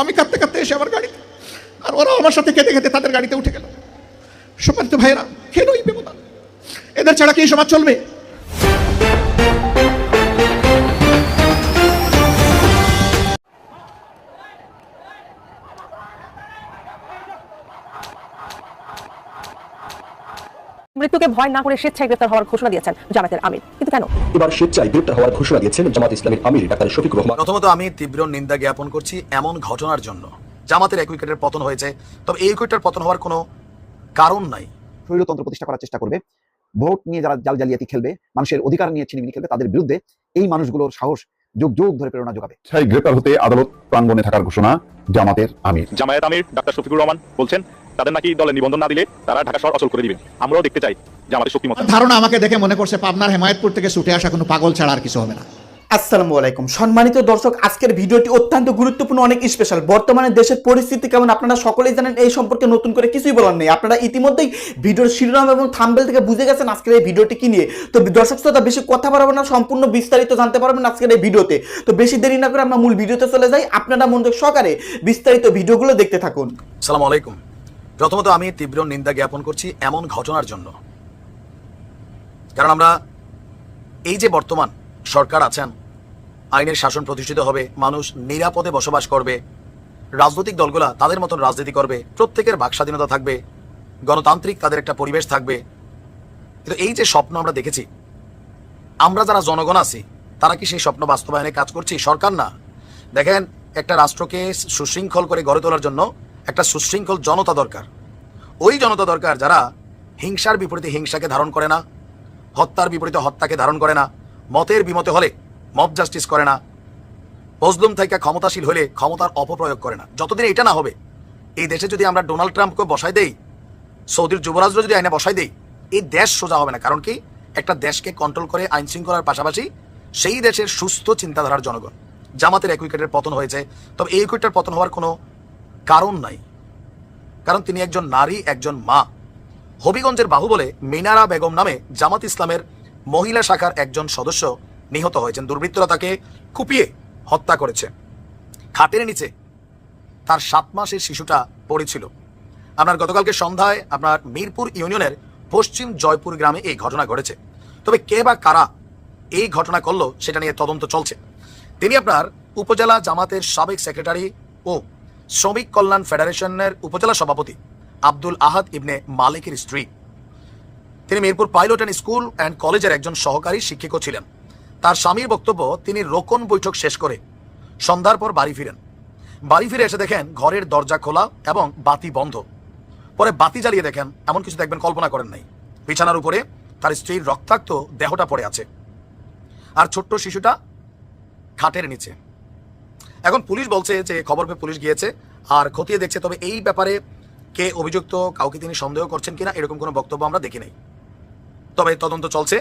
আমি কাঁদতে কাঁদতে এসে আমার গাড়িতে, আর ওরা আমার সাথে খেতে খেতে তাদের গাড়িতে উঠে গেল। সম্মানিত ভাইরা কেন এই ব্যবধান? এদের ছাড়া কি সমাজ চলবে? মৃত্যুকে ভয় না করে স্বেচ্ছায় গ্রেফতার হওয়ার ঘোষণা দিয়েছেন জামাতের আমির। কিন্তু কেন? এবার স্বেচ্ছায় গ্রেপ্তার হওয়ার ঘোষণা দিয়েছেন জামাত ইসলামের আমির ডাক্তার শফিকুর রহমান। প্রথমত আমি তীব্র নিন্দা জ্ঞাপন করছি এমন ঘটনার জন্য। জামাতের এক উইকেটের পতন হয়েছে তবে এই উইকেটের পতন হওয়ার কোনো কারণ নাই। স্বৈরতন্ত্র প্রতিষ্ঠা করার চেষ্টা করবে ভোট নিয়ে যারা জাল জালিয়াতি খেলবে মানুষের অধিকার নিয়ে ছিনিমিনি খেলবে তাদের বিরুদ্ধে এই মানুষগুলোর সাহস যুগ যুগ ধরে প্রেরণা যোগাবে। সেই গ্রেপ্তার হতে আদালত প্রাঙ্গণে থাকার ঘোষণা জামাতের আমির। জামায়াত আমির ডাক্তার শফিকুর রহমান বলছেন তাদের নাকি দলে নিবন্ধন না দিলে তারা ঢাকা শহর অচল করে দিবেন। আমরাও দেখতে চাই যে আমাদের শক্তিমত্তা। ধারণা আমাকে দেখে মনে করছে পাবনার হেমায়তপুর থেকে ছুটে আসা কোনো পাগল ছাড়া আর কিছু হবে না। আসসালামু আলাইকুম। সম্মানিত দর্শক আজকের ভিডিওটি অত্যন্ত গুরুত্বপূর্ণ অনেক স্পেশাল বর্তমানে দেশের পরিস্থিতি কেমন আপনারা সকলেই জানেন এই সম্পর্কে নতুন করে কিছুই বলার নেই। আপনারা ইতিমধ্যেই ভিডিওর শিরোনাম এবং থাম্বেল থেকে বুঝে গেছেন আজকের এই ভিডিওটি কি নিয়ে। তো দর্শক শ্রোতা বেশি কথা বাড়াবো না সম্পূর্ণ বিস্তারিত জানতে পারবেন আজকের এই ভিডিওতে। তো বেশি দেরি না করে আমরা মূল ভিডিওতে চলে যাই। আপনারা মনোযোগ সহকারে বিস্তারিত ভিডিওগুলো দেখতে থাকুন। সালাম আলাইকুম। প্রথমত আমি তীব্র নিন্দা জ্ঞাপন করছি এমন ঘটনার জন্য। কারণ আমরা এই যে বর্তমান সরকার আছেন, আইনের শাসন প্রতিষ্ঠিত হবে, মানুষ নিরাপদে বসবাস করবে, রাজনৈতিক দলগুলা তাদের মতন রাজনীতি করবে, প্রত্যেকের বাক স্বাধীনতা থাকবে, গণতান্ত্রিক তাদের একটা পরিবেশ থাকবে। কিন্তু এই যে স্বপ্ন আমরা দেখেছি, আমরা যারা জনগণ আছি, তারা কি সেই স্বপ্ন বাস্তবায়নে কাজ করছি? সরকার না। দেখেন, একটা রাষ্ট্রকে সুশৃঙ্খল করে গড়ে তোলার জন্য একটা সুশৃঙ্খল জনতা দরকার। ওই জনতা দরকার যারা হিংসার বিপরীতে হিংসাকে ধারণ করে না, হত্যার বিপরীতে হত্যাকে ধারণ করে না, মতের বিমতে হলে মব জাস্টিস করে না, মজলুম থেকে ক্ষমতাশীল হলে ক্ষমতার অপপ্রয়োগ করে না। যতদিন এটা না হবে, এই দেশে যদি আমরা ডোনাল্ড ট্রাম্পকে বসাই দেই, সৌদির যুবরাজরা যদি আইনে বসাই দেই, এই দেশ সোজা হবে না। কারণ কি? একটা দেশকে কন্ট্রোল করে, আইন শৃঙ্খলার পাশাপাশি সেই দেশের সুস্থ চিন্তাধারার জনগণ। জামাতের এক উইকেটের পতন হয়েছে। তবে এই উইকেটের পতন হওয়ার কোনো কারণ নাই। কারণ তিনি একজন নারী, একজন মা। হবিগঞ্জের বাহুবলে মিনারা বেগম নামে জামাত ইসলামের মহিলা শাখার একজন সদস্য নিহত হয়েছেন। দুর্বৃত্তরা তাকে কুপিয়ে হত্যা করেছে। খাটের নিচে তার সাত মাসের শিশুটা পড়েছিল। আপনার গতকালকে সন্ধ্যায় আপনার মিরপুর ইউনিয়নের পশ্চিম জয়পুর গ্রামে এই ঘটনা ঘটেছে। তবে কে বা কারা এই ঘটনা করল, সেটা নিয়ে তদন্ত চলছে। তিনি আপনার উপজেলা জামাতের সাবেক সেক্রেটারি ও শ্রমিক কল্যাণ ফেডারেশনের উপজেলা সভাপতি আব্দুল আহাদ ইবনে মালিকের স্ত্রী। তিনি Mirpur pilot and school and কলেজের একজন সহকারী শিক্ষকও ছিলেন। তার স্বামীর বক্তব্য, তিনি রোকন বৈঠক শেষ করে সন্ধ্যার পর বাড়ি ফিরেন। বাড়ি ফিরে এসে দেখেন ঘরের দরজা খোলা এবং বাতি বন্ধ। পরে বাতি জ্বালিয়ে দেখেন এমন কিছু দেখবেন কল্পনা করেন নাই। বিছানার উপরে তার স্ত্রীর রক্তাক্ত দেহটা পড়ে আছে। আর ছোট্ট শিশুটা খাটের নিচে। এখন পুলিশ বলছে যে খবর পেয়ে পুলিশ গিয়েছে আর খতিয়ে দেখছে, তবে এই ব্যাপারে কে অভিযুক্ত, কাউকে তিনি সন্দেহ করছেন কিনা, এরকম কোনো বক্তব্য আমরা দেখি নাই। তবে তদন্ত চলছে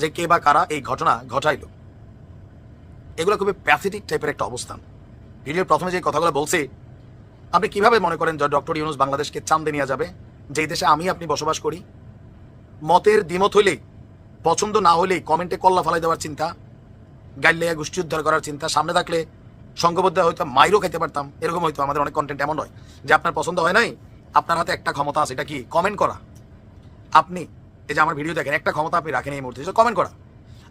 যে কে বা কারা এই ঘটনা ঘটাইল। এগুলো খুবই প্যাথেটিক টাইপের একটা অবস্থান। ভিডিওর প্রথমে যে কথাগুলো বলছি, আপনি কীভাবে মনে করেন যে ডক্টর ইউনুস বাংলাদেশকে চান্দে নিয়ে যাবে? যেই দেশে আমি আপনি বসবাস করি, মতের দ্বিমত হইলেই, পছন্দ না হলেই কমেন্টে কল্লা ফালাই দেওয়ার চিন্তা গাইলেয়া গোষ্ঠী উদ্ধার করার চিন্তা, সামনে থাকলে সংঘবদ্ধ হয়তো মাইরও খেতে পারতাম, এরকম হয়তো আমাদের অনেক কন্টেন্ট এমন হয় যে আপনার পছন্দ হয় নাই, আপনার হাতে একটা ক্ষমতা আছে, এটা কি কমেন্ট করা? আপনি, এই যে আমার ভিডিও দেখেন, একটা ক্ষমতা আপনি রাখেন এই মুহূর্তে কমেন্ট করা।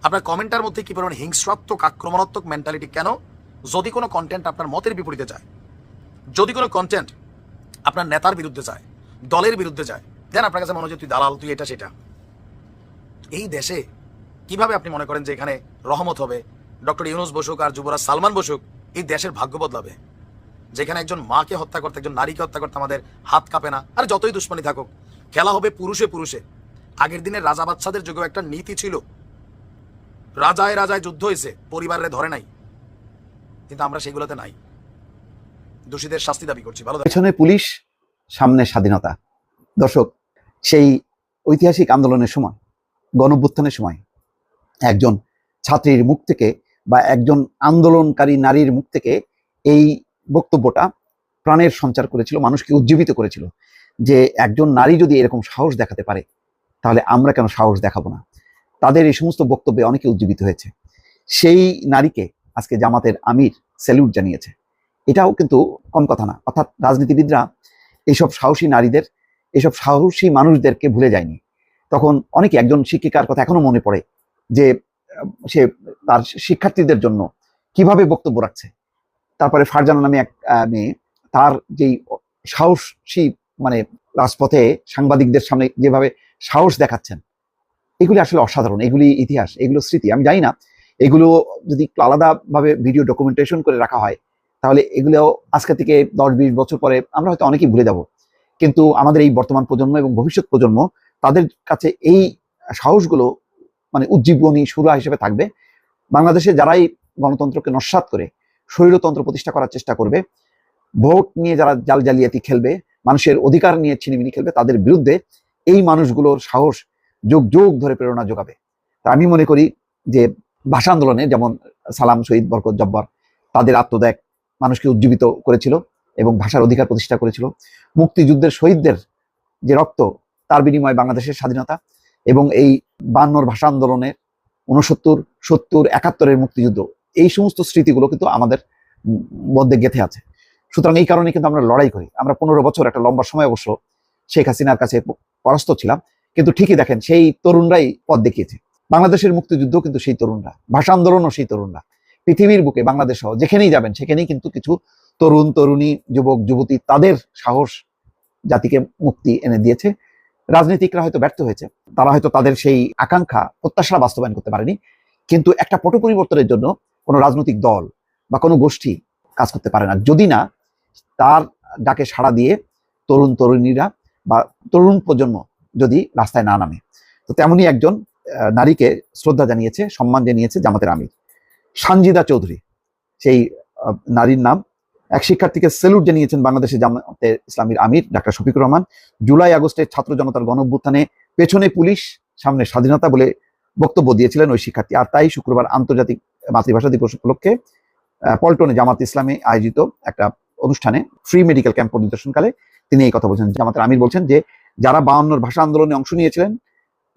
আপনার কমেন্টার মধ্যে কি পরিমাণ হিংস্রাত্মক, আক্রমণাত্মক মেন্টালিটি কেন? যদি কোনো কন্টেন্ট আপনার মতের বিপরীতে যায়, যদি কোনো কন্টেন্ট আপনার নেতার বিরুদ্ধে যায়, দলের বিরুদ্ধে যায়, দেন আপনার কাছে মনে হয় তুই দালাল, তুই এটা, সেটা। এই দেশে কীভাবে আপনি মনে করেন যে এখানে রহমত হবে? ডক্টর ইউনুস বসুক আর যুবরাজ সালমান বসুক এই দেশের ভাগ্য বদলাবে। যেখানে একজন মাকে হত্যা করতে, একজন নারীকে হত্যা করতে আমাদের হাত কাঁপে না। আর যতই দুশ্মনী থাকুক, খেলা হবে পুরুষে পুরুষে। আগের দিনের রাজা বাচ্চাদের যুগেও একটা নীতি ছিল। রাজায় রাজায় যুদ্ধ হয়েছে, পরিবারে ধরে নাই। কিন্তু আমরা সেগুলোতে নাই। দোষীদের শাস্তি দাবি করছি, ভালো পেছনে পুলিশ, সামনে স্বাধীনতা। দর্শক, সেই ঐতিহাসিক আন্দোলনের সময়, গণভ্যুত্থানের সময়, একজন ছাত্রীর মুখ থেকে বা একজন আন্দোলনকারী নারীর মুখ থেকে এই বক্তব্যটা প্রাণের সঞ্চার করেছিল, মানুষকে উজ্জীবিত করেছিল যে একজন নারী যদি এরকম সাহস দেখাতে পারে, তাহলে আমরা কেন সাহস দেখাবো না? তাদের এই সমস্ত বক্তব্যে অনেকে উজ্জীবিত হয়েছে। সেই নারীকে আজকে জামাতের আমির স্যালিউট জানিয়েছে। এটাও কিন্তু কম কথা না। অর্থাৎ রাজনীতিবিদরা এইসব সাহসী নারীদের, এইসব সাহসী মানুষদেরকে ভুলে যায়নি। তখন অনেকে একজন শিক্ষিকার কথা এখনও মনে পড়ে যে, সে তার শিক্ষার্থীদের জন্য কীভাবে বক্তব্য রাখছে। তারপরে ফারজানা নামে এক মেয়ে, তার যেই সাহসী মানে রাজপথে সাংবাদিকদের সামনে যেভাবে সাহস দেখাচ্ছেন, এগুলি আসলে অসাধারণ, এগুলি ইতিহাস, এগুলো স্মৃতি। আমি জানি না, এগুলো যদি আলাদাভাবে ভিডিও ডকুমেন্টেশন করে রাখা হয়, তাহলে এগুলো আজকে থেকে দশ বিশ বছর পরে আমরা হয়তো অনেকেই ভুলে যাব। কিন্তু আমাদের এই বর্তমান প্রজন্ম এবং ভবিষ্যৎ প্রজন্ম, তাদের কাছে এই সাহসগুলো মানে উজ্জীবনী সুরা হিসেবে থাকবে। বাংলাদেশে যারাই গণতন্ত্রকে নস্বাত করে স্বৈরতন্ত্র প্রতিষ্ঠা করার চেষ্টা করবে, ভোট নিয়ে যারা জাল জালিয়াতি খেলবে, মানুষের অধিকার নিয়ে ছিনিমিনি খেলবে, তাদের বিরুদ্ধে এই মানুষগুলোর সাহস যুগ যুগ ধরে প্রেরণা যোগাবে। তা আমি মনে করি যে ভাষা আন্দোলনে যেমন সালাম, শহীদ বরকত, জব্বার, তাদের আত্মত্যাগ মানুষকে উজ্জীবিত করেছিল এবং ভাষার অধিকার প্রতিষ্ঠা করেছিল। মুক্তিযুদ্ধের শহীদদের যে রক্ত, তার বিনিময়ে বাংলাদেশের স্বাধীনতা এবং এই বান্নর ভাষা আন্দোলনের উনসত্তর সত্তর, একাত্তরের মুক্তিযুদ্ধ, এই সমস্ত স্মৃতিগুলো কিন্তু আমাদের মধ্যে গেঁথে আছে। সুতরাং এই কারণে কিন্তু আমরা লড়াই করি। আমরা পনেরো বছর একটা লম্বা সময় অবশ্য শেখ হাসিনার কাছে পরাস্ত ছিলাম, কিন্তু ঠিকই দেখেন সেই তরুণরাই পথ দেখিয়েছে। বাংলাদেশের মুক্তিযুদ্ধ কিন্তু সেই তরুণরা, ভাষা আন্দোলনও সেই তরুণরা। পৃথিবীর বুকে বাংলাদেশ সহ যেখানেই যাবেন, সেখানেই কিন্তু কিছু তরুণ, তরুণী, যুবক, যুবতী তাদের সাহস জাতিকে মুক্তি এনে দিয়েছে। রাজনীতিকরা হয়তো ব্যর্থ হয়েছে। তারা হয়তো তাদের সেই আকাঙ্ক্ষা প্রত্যাশা বাস্তবায়ন করতে পারেনি। কিন্তু একটা পট পরিবর্তনের জন্য কোনো রাজনৈতিক দল বা কোনো গোষ্ঠী কাজ করতে পারে না। যদি না, তার ডাকে সাড়া দিয়ে তরুণ তরুণীরা বা তরুণ প্রজন্ম যদি রাস্তায় না নামে। তো তেমনই একজন নারীকে শ্রদ্ধা জানিয়েছে, সম্মান জানিয়েছে জামাতের আমির। সানজিদা চৌধুরী, সেই নারীর নাম এক শিক্ষার্থীকে সেলুট জানিয়েছেন বাংলাদেশের জামাতে ইসলামীর আমির ডাক্তার শফিকুর রহমান। জুলাই আগস্টে ছাত্র জনতার গণ অভ্যুত্থানে পেছনে পুলিশ, সামনে স্বাধীনতা বলে বক্তব্য দিয়েছিলেন ওই শিক্ষার্থী। আর তাই শুক্রবার আন্তর্জাতিক মাতৃভাষা দিবস উপলক্ষে পল্টনে জামাত ইসলামে আয়োজিত একটা অনুষ্ঠানে ফ্রি মেডিকেল ক্যাম্প পরিদর্শনকালে তিনি এই কথা বলছেন। জামাতের আমির বলছেন যে, যারা বায়ান্নর ভাষা আন্দোলনে অংশ নিয়েছিলেন,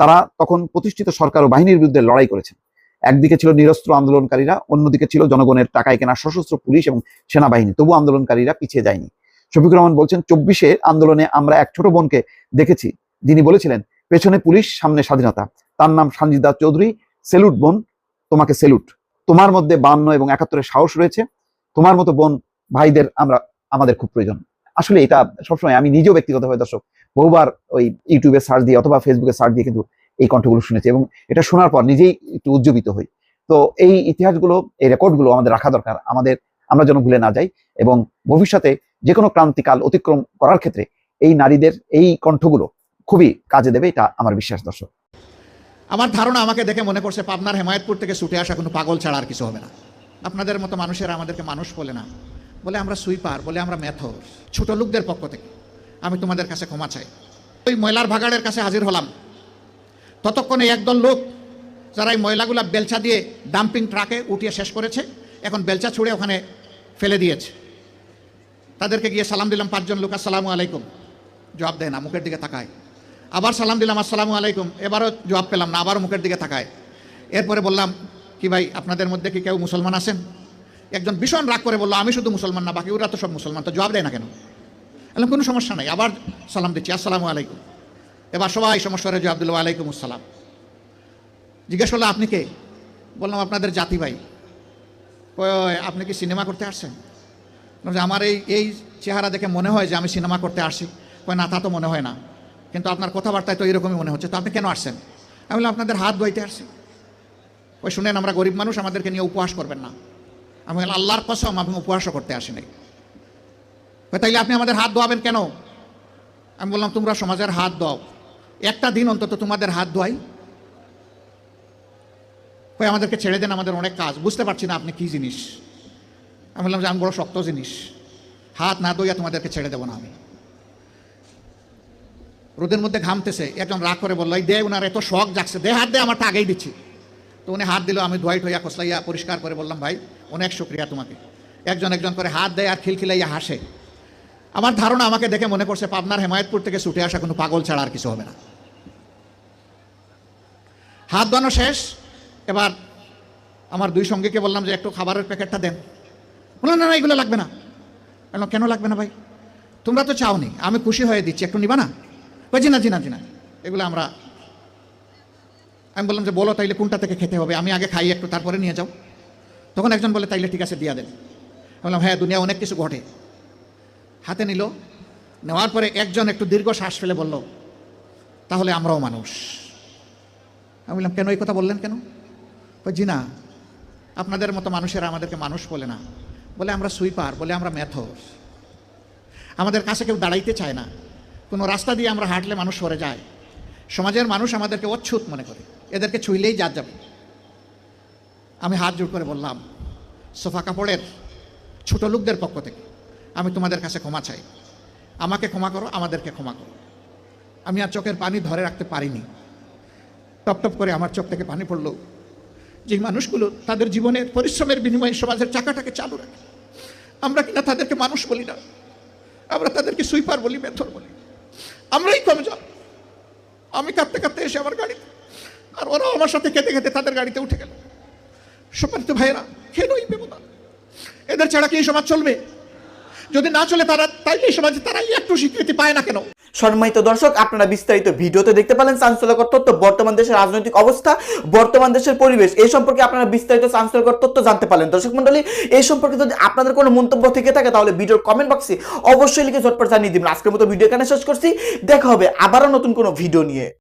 তারা তখন প্রতিষ্ঠিত সরকার ও বাহিনীর বিরুদ্ধে লড়াই করেছেন। একদিকে ছিল নিরস্ত্র আন্দোলনকারীরা, অন্যদিকে ছিল জনগণের টাকায় কেনা সশস্ত্র পুলিশ এবং সেনাবাহিনী। তবু আন্দোলনকারীরা পিছিয়ে যায়নি। শফিকুর রহমান বলছেন, চব্বিশে আন্দোলনে আমরা এক ছোট বোনকে দেখেছি। যিনি বলেছিলেন, পেছনে পুলিশ, সামনে স্বাধীনতা। তার নাম সঞ্জিদা চৌধুরী। সেলুট বোন, তোমাকে সেলুট। তোমার মধ্যে বান্ন এবং একাত্তরের সাহস রয়েছে। তোমার মতো বোন, ভাইদের আমরা, আমাদের খুব প্রয়োজন। আসলে এটা সবসময় আমি নিজেও ব্যক্তিগতভাবে দর্শক, বহুবার ওই ইউটিউবে সার্চ দিয়ে অথবা ফেসবুকে সার্চ দিয়ে কিন্তু এই কণ্ঠগুলো শুনেছি এবং এটা শোনার পর নিজেই একটু উজ্জীবিত হই। তো এই ইতিহাসগুলো, এই রেকর্ডগুলো আমাদের রাখা দরকার। আমাদের, আমরা যেন ভুলে না যাই এবং ভবিষ্যতে যে কোনো ক্রান্তিকাল অতিক্রম করার ক্ষেত্রে এই নারীদের, এই কণ্ঠগুলো খুবই কাজে দেবে, এটা আমার বিশ্বাস দর্শক। আমার ধারণা আমাকে দেখে মনে করছে পাবনার হেমায়তপুর থেকে ছুটে আসা কোনো পাগল ছাড়া আর কিছু হবে না। আপনাদের মতো মানুষেরা আমাদেরকে মানুষ বলে না। বলে আমরা সুইপার, বলে আমরা মেথর ছোট লোকদের পক্ষ থেকে। আমি তোমাদের কাছে ক্ষমা চাই। ওই ময়লার ভাগাড়ের কাছে হাজির হলাম। ততক্ষণে একদল লোক, যারা এই ময়লাগুলা বেলচা দিয়ে ডাম্পিং ট্রাকে উঠিয়ে শেষ করেছে, এখন বেলচা ছুঁড়ে ওখানে ফেলে দিয়েছে। তাদেরকে গিয়ে সালাম দিলাম পাঁচজন লোক, আসসালামু আলাইকুম। জবাব দেয় না, মুখের দিকে তাকায়। আবার সালাম দিলাম, আসসালামু আলাইকুম। এবারও জবাব পেলাম না, আবারও মুখের দিকে তাকায়। এরপরে বললাম, কি ভাই, আপনাদের মধ্যে কি কেউ মুসলমান আছেন? একজন ভীষণ রাগ করে বলল, আমি শুধু মুসলমান না, বাকি ওরা তো সব মুসলমান। তো জবাব দেয় না কেন? বললাম, কোনো সমস্যা নাই। আবার সালাম দিচ্ছি, আসসালামু আলাইকুম। এবার সবাই সমস্যারে জবাব দিল আলাইকুম আসসালাম। জিজ্ঞেস করল, আপনি কে? বললাম, আপনাদের জাতি ভাই। আপনি কি সিনেমা করতে আসছেন? আমার এই এই চেহারা দেখে মনে হয় যে আমি সিনেমা করতে আসি কয়, না, তা তো মনে হয় না। কিন্তু আপনার কথাবার্তায় তো এরকমই মনে হচ্ছে। তো আপনি কেন আসছেন? আমি বললাম, আপনাদের হাত ধোয়াইতে আসছি। ওই শুনেন, আমরা গরিব মানুষ, আমাদেরকে নিয়ে উপহাস করবেন না। আমি বললাম, আল্লাহর কসম, আমি উপহাসও করতে আসি নাই। তাইলে আপনি আমাদের হাত ধোয়াবেন কেন? আমি বললাম, তোমরা সমাজের হাত দাও একটা দিন অন্তত তোমাদের হাত ধোয়াই। কই, আমাদেরকে ছেড়ে দেন, আমাদের অনেক কাজ। বুঝতে পারছি না আপনি কি জিনিস। আমি বললাম যে আমি বড় শক্ত জিনিস। হাত না দইয়া তোমাদেরকে ছেড়ে দেবো না আমি। রোদের মধ্যে ঘামতেছে। একজন রাগ করে বলল দে ওনার এত শখ জাগছে। দে হাত দে, আমারটা আগেই দিচ্ছি। তো উনি হাত দিল, আমি ধোয়াই ঠইয়া খসলাইয়া পরিষ্কার করে বললাম, ভাই, অনেক শুক্রিয়া তোমাকে। একজন একজন করে হাত দেয় আর খিলখিলাইয়া হাসে। আমার ধারণা আমাকে দেখে মনে করছে পাবনার হেমায়তপুর থেকে ছুটে আসা কোনো পাগল ছাড়া আর কিছু হবে না। হাত ধোয়ানো শেষ। এবার আমার দুই সঙ্গীকে বললাম যে, একটু খাবারের প্যাকেটটা দেন। বললাম, না না, এগুলো লাগবে না। বললাম, কেন লাগবে না ভাই? তোমরা তো চাওনি, আমি খুশি হয়ে দিচ্ছি, একটু নিবা না? ভাই জি না জি না জি না। এগুলো আমরা, আমি বললাম যে, বলো তাইলে কোনটা থেকে খেতে হবে? আমি আগে খাই, একটু তারপরে নিয়ে যাও। তখন একজন বলে, তাইলে ঠিক আছে, দিয়া দেন। বললাম হ্যাঁ দুনিয়া অনেক কিছু ঘটে। হাতে নিল, নেওয়ার পরে একজন একটু দীর্ঘ শ্বাস ফেলে বলল, তাহলে আমরাও মানুষ। আমি বললাম, কেন এই কথা বললেন কেন? জি না আপনাদের মতো মানুষেরা আমাদেরকে মানুষ বলে না। বলে, আমরা সুইপার, বলে, আমরা মেথর আমাদের কাছে কেউ দাঁড়াইতে চায় না। কোনো রাস্তা দিয়ে আমরা হাঁটলে মানুষ সরে যায়। সমাজের মানুষ আমাদেরকে অচ্ছুত মনে করে। এদেরকে ছুইলেই জাত যাবে। আমি হাত জোর করে বললাম, সোফা কাপড়ের ছোট লোকদের পক্ষ থেকে আমি তোমাদের কাছে ক্ষমা চাই। আমাকে ক্ষমা করো, আমাদেরকে ক্ষমা করো। আমি আর চোখের পানি ধরে রাখতে পারিনি। টপ টপ করে আমার চোখ থেকে পানি পড়ল। যে মানুষগুলো তাদের জীবনের পরিশ্রমের বিনিময়ে সমাজের চাকাটাকে চালু রাখে। আমরা কিনা তাদেরকে মানুষ বলি না। আমরা তাদেরকে সুইপার বলি, মেথর বলি। আমরাই কমজোর আমি কাঁদতে কাঁদতে এসে আমার গাড়িতে আর ওরাও আমার সাথে কেঁদে কেঁদে তাদের গাড়িতে উঠে গেল। সম্মানিত ভাইয়েরা কেন এই এদের ছাড়া কি সমাজ চলবে? যদি না চলে তারা, তাইলে সমাজে তারাই একটু স্বীকৃতি পায় না কেন? সম্মানিত দর্শক, আপনারা বিস্তারিত ভিডিওতে দেখতে পেলেন চাঞ্চল্যকর তথ্য, বর্তমান দেশের রাজনৈতিক অবস্থা, বর্তমান দেশের পরিবেশ। এই সম্পর্কে আপনারা বিস্তারিত চাঞ্চল্যকর তথ্য জানতে পারলেন। দর্শক মন্ডলী এই সম্পর্কে যদি আপনাদের কোনো মন্তব্য থেকে থাকে, তাহলে ভিডিওর কমেন্ট বক্সে অবশ্যই লিখে ঝটপট জানিয়ে দিবেন। আজকের মতো ভিডিও এখানে শেষ করছি। দেখা হবে আবারও নতুন কোনো ভিডিও নিয়ে।